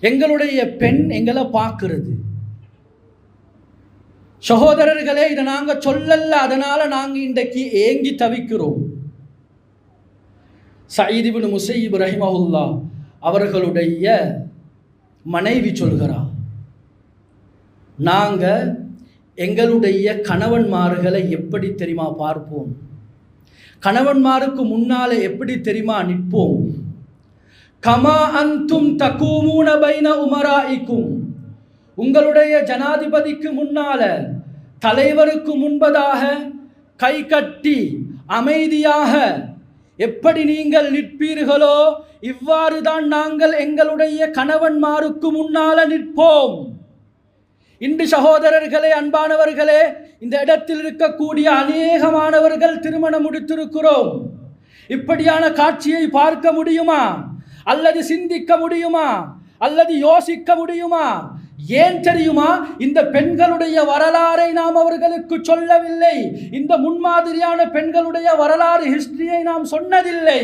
எங்களுடைய பெண் எங்களை பார்க்கிறது. சகோதரர்களே இதை நாங்கள் சொல்லல அதனால நாங்கள் இன்றைக்கு ஏங்கி தவிக்கிறோம். சயீதிபின் முசைப் ரஹிமஹுல்லா அவர்களுடைய மனைவி சொல்கிறார் நாங்கள் எங்களுடைய கணவன்மார்களை எப்படி தெரியுமா பார்ப்போம்? கணவன்மாருக்கு முன்னால் எப்படி தெரியுமா நிற்போம்? கமா அந்தும் தக்கூமூன பைன உமராய்க்கும். உங்களுடைய ஜனாதிபதிக்கு முன்னால தலைவருக்கு முன்பதாக கை கட்டி அமைதியாக எப்படி நீங்கள் நிற்பீர்களோ இவ்வாறு தான் நாங்கள் எங்களுடைய கணவன்மாருக்கு முன்னால நிற்போம். இன்று சகோதரர்களே அன்பானவர்களே இந்த இடத்தில் இருக்கக்கூடிய அநேகமானவர்கள் திருமணம் முடித்திருக்கிறோம். இப்படியான காட்சியை பார்க்க முடியுமா? அல்லது சிந்திக்க முடியுமா? அல்லது யோசிக்க முடியுமா? ஏன் தெரியுமா? இந்த பெண்களுடைய வரலாறை நாம் அவர்களுக்கு சொல்லவில்லை. இந்த முன்மாதிரியான பெண்களுடைய வரலாறு ஹிஸ்டரியை நாம் சொன்னதில்லை.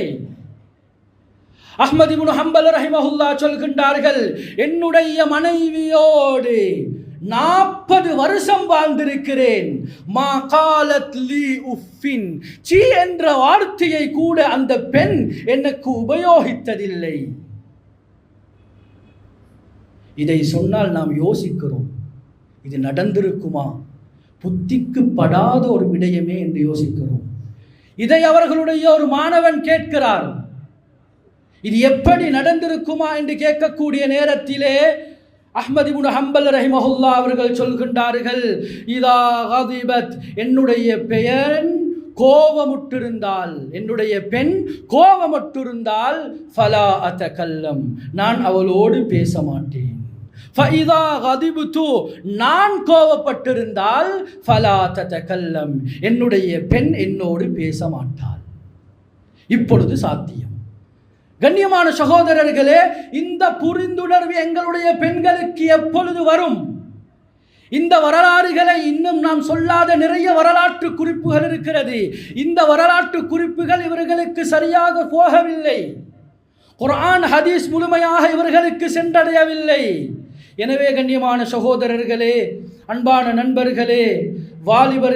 அஹ்மதி இப்னு ஹம்பல் ரஹிமஹுல்லா சொல்கின்றார்கள் என்னுடைய மனைவியோடு நாற்பது வருஷம் வாழ்ந்திருக்கிறேன். மா காலத் லீ உஃபின் சீ என்ற வார்த்தையை கூட அந்த பெண் எனக்கு உபயோகித்ததில்லை. இதை சொன்னால் நாம் யோசிக்கிறோம். இது நடந்திருக்குமா? புத்திக்கு படாத ஒரு விடயமே என்று யோசிக்கிறோம். இதை அவர்களுடைய ஒரு மாணவன் கேட்கிறார். இது எப்படி நடந்திருக்குமா என்று கேட்கக்கூடிய நேரத்திலே அஹ்மதி இப்னு ஹம்பல் ரஹிமஹுல்லா அவர்கள் சொல்கின்றார்கள் இதா ஹதிபத் என்னுடைய பெயர் கோபமுற்றிருந்தால் என்னுடைய பெண் கோபமுற்றிருந்தால் ஃபலா அத்தகல்லம் நான் அவளோடு பேச மாட்டேன் ஃபைதா கதிபுத்து நான் கோபப்பட்டிருந்தால் ஃபலா கல்லம் என்னுடைய பெண் என்னோடு பேச மாட்டாள் இப்பொழுது சாத்தியம். கண்ணியமான சகோதரர்களே இந்த புரிந்துணர்வு எங்களுடைய பெண்களுக்கு எப்பொழுது வரும்? இந்த வரலாறுகளை இன்னும் நாம் சொல்லாத நிறைய வரலாற்று குறிப்புகள் இருக்கிறது. இந்த வரலாற்று குறிப்புகள் இவர்களுக்கு சரியாக போகவில்லை. குர்ஆன் ஹதீஸ் முழுமையாக இவர்களுக்கு சென்றடையவில்லை. எனவே கண்ணியமான சகோதரர்களே அன்பான நண்பர்களே வாலிபர்